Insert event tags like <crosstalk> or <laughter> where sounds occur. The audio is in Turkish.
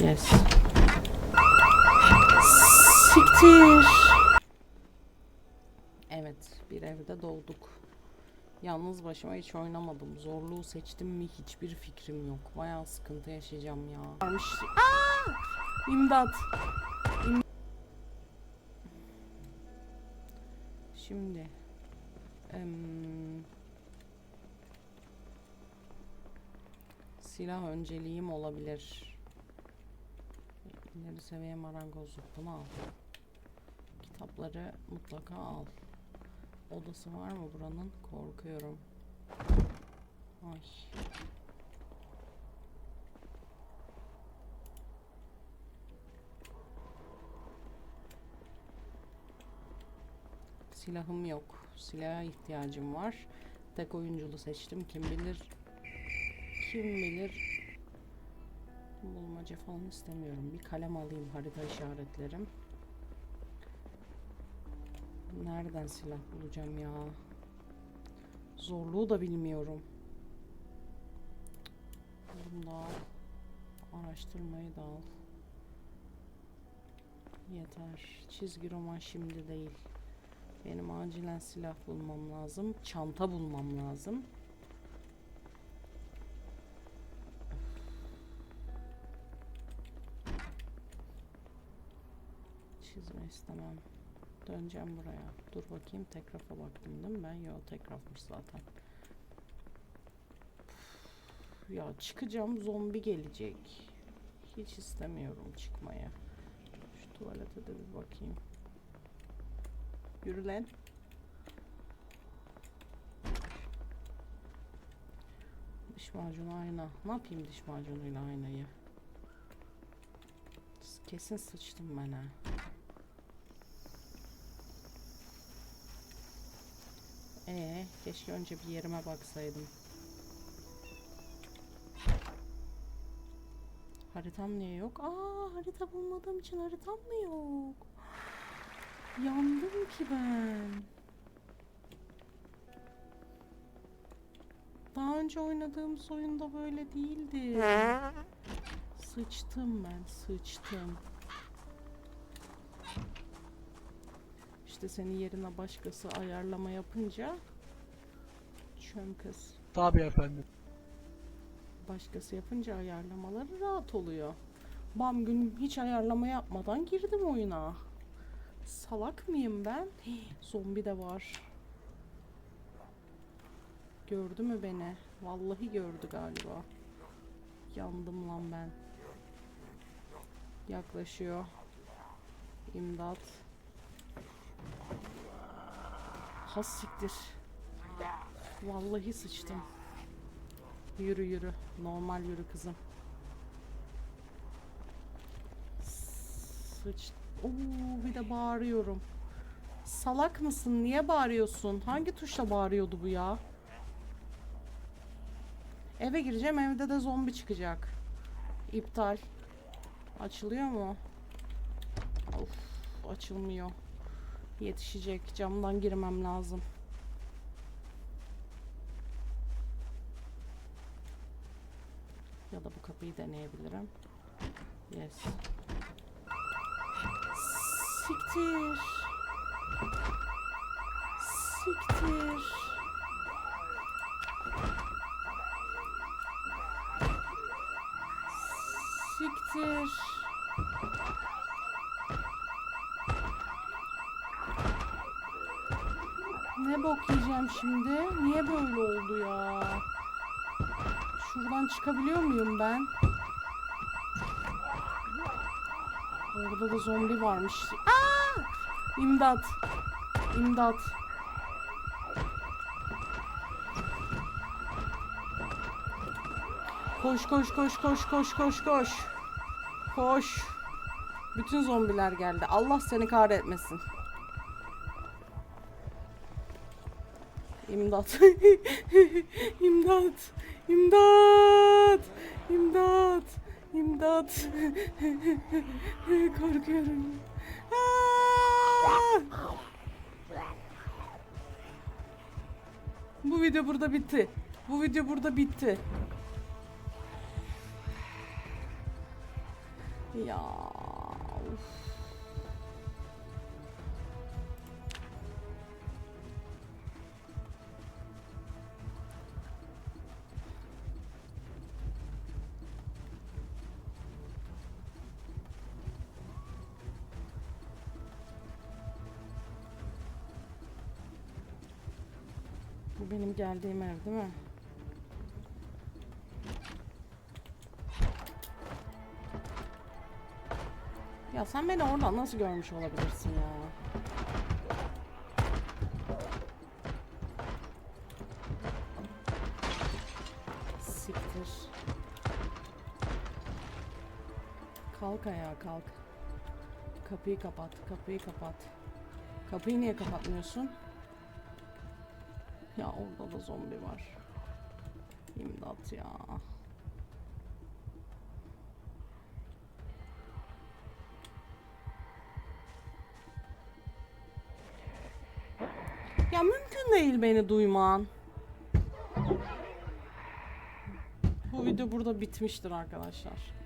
Yes. Siktir. Evet, bir evde doğduk. Yalnız başıma hiç oynamadım. Zorluğu seçtim mi hiçbir fikrim yok. Bayağı sıkıntı yaşayacağım ya. Aa! İmdat. İm- Şimdi. em, silah önceliğim olabilir. İleri seviye marangozluk bunu al. Kitapları mutlaka al. Odası var mı buranın? Korkuyorum. Ay. Silahım yok. Silaha ihtiyacım var. Tek oyunculu seçtim. Kim bilir kim bilir bulmaca falan istemiyorum. Bir kalem alayım harita işaretlerim. Nereden silah bulacağım ya? Zorluğu da bilmiyorum. Bunu da al. Araştırmayı da al. Yeter. Çizgi roman şimdi değil. Benim acilen silah bulmam lazım. Çanta bulmam lazım. Çizme istemem. Döneceğim buraya. Dur bakayım tek rafa baktım değil mi ben? Yok tek rafmış zaten. Üf, Ya çıkacağım zombi gelecek. Hiç istemiyorum çıkmaya. Şu tuvalete de bir bakayım. Yürü lan. Diş macunu ayna. Ne yapayım diş macunuyla aynayı? Kesin sıçtım ben ha. Ee, keşke önce bir yerime baksaydım. Haritam niye yok? Aa, harita bulmadığım için haritam mı yok? Yandım ki ben. Daha önce oynadığımız oyunda böyle değildi. Sıçtım ben, sıçtım. İşte senin yerine başkası ayarlama yapınca çöm kız. Tabii efendim. Başkası yapınca ayarlamaları rahat oluyor. Bam gün hiç ayarlama yapmadan girdim oyuna. Salak mıyım ben? Hii, zombi de var. Gördü mü beni? Vallahi gördü galiba. Yandım lan ben. Yaklaşıyor. İmdat. Has. Vallahi sıçtım. Yürü yürü. Normal yürü kızım. Sıç. Oo, bir de bağırıyorum. Salak mısın? Niye bağırıyorsun? Hangi tuşla bağırıyordu bu ya? Eve gireceğim. Evde de zombi çıkacak. İptal. Açılıyor mu? Of, açılmıyor. Yetişecek. Camdan girmem lazım. Ya da bu kapıyı deneyebilirim. Yes. Siktir. Siktir. Siktir. Ne bok yiyeceğim şimdi? Niye böyle oldu ya? Şuradan çıkabiliyor muyum ben? Orada da zombi varmış. Aa! İmdat. İmdat. Koş koş koş koş koş koş koş. Koş. Bütün zombiler geldi. Allah seni kahretmesin. <laughs> İmdat. İmdat. İmdat. İmdat. İmdat. <laughs> Korkuyorum. Aa! Bu video burada bitti. Bu video burada bitti. Ya uf. Bu benim geldiğim ev değil mi? Ya sen beni oradan nasıl görmüş olabilirsin ya? Siktir. Kalk ayağa kalk. Kapıyı kapat, kapıyı kapat. Kapıyı niye kapatmıyorsun? Ya orada da zombi var. İmdat ya. Ya mümkün değil beni duyman. Bu video burada bitmiştir arkadaşlar.